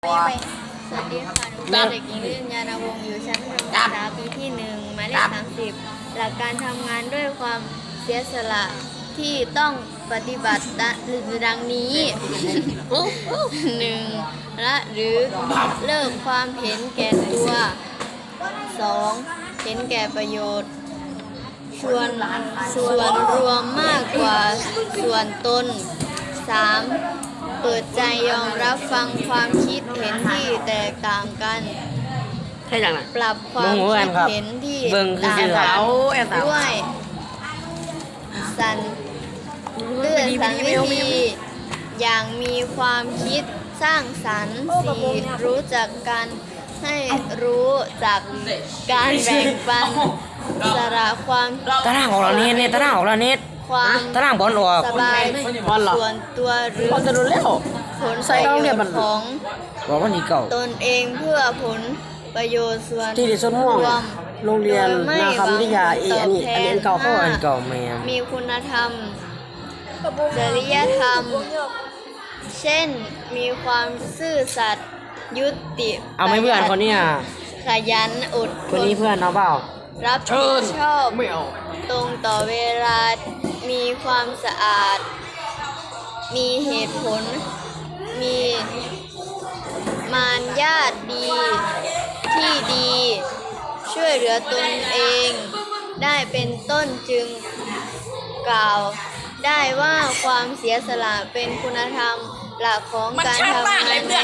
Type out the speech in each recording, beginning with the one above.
สวัสดีค่ะหนูเป็นเด็กหญิงลินยานวงศ์อยู่ชั้นประถมศึกษาปีที่หนึ่งหมายเลขสามสิบหลักการทำงานด้วยความเสียสละที่ต้องปฏิบัติดะดังนี้ หนึ่งละหรือเลิกความเห็นแก่ตัวสองเห็นแก่ประโยชน์ ชวนส่วนรวมมากกว่าส่วนตน 3. เปิดใจยอมรับฟังความคิดเห็นที่แตกต่างกัน ใช่จังน่ะปรับความโมโหกัคินดครับเห็นที่เบิ่งคือต่างสิกัสานวแอบสาว ด้วย สันเลื่อนสันวิธีอย่างมีความคิดสร้างสรรค์สี่รู้จักการ ให้รู้จักการแบ่งปันสละความตารางของเราเนี่ยเนี่ยตารางของเราเนี่ยความตารางบอลออกสบายบอลเหรอส่วนตัวหรือพอจะรู้แล้วผลใส่ประต้องโยเรียชนมันน์ของบอกว่านี่เก่าตนเองเพื่อผลประโยชน์ส่วนที่ดิฉันม่วงรวมโรงเรียนโดไม่นาคำวิทยาเอหวัอังนนี้ตบแทอันนี้อันเก่าเข้าห้อันเก่าแม่มีคุณธรรมจริยธรรม เช่นมีความซื่อสัตย์ ยุติเอาไหม่เพื่อนคนเนี้ยขยันอดทคนนี้เพื่อนเอาเปล่า รับผิดชอบ ไม่เอา ตรงต่อเวลา มีความสะอาด มีเหตุผล มีมารยาทดี ที่ดี ช่วยเหลือตนเอง ได้เป็นต้นจึงกล่าว ได้ว่าความเสียสละเป็นคุณธรรม หลักของการทำงานใน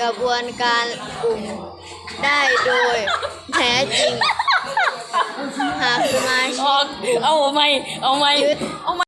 กระบวนการกลุ่มได้โดยแท้จริง หากสมาชิก เอาไหมเอาไหมยึด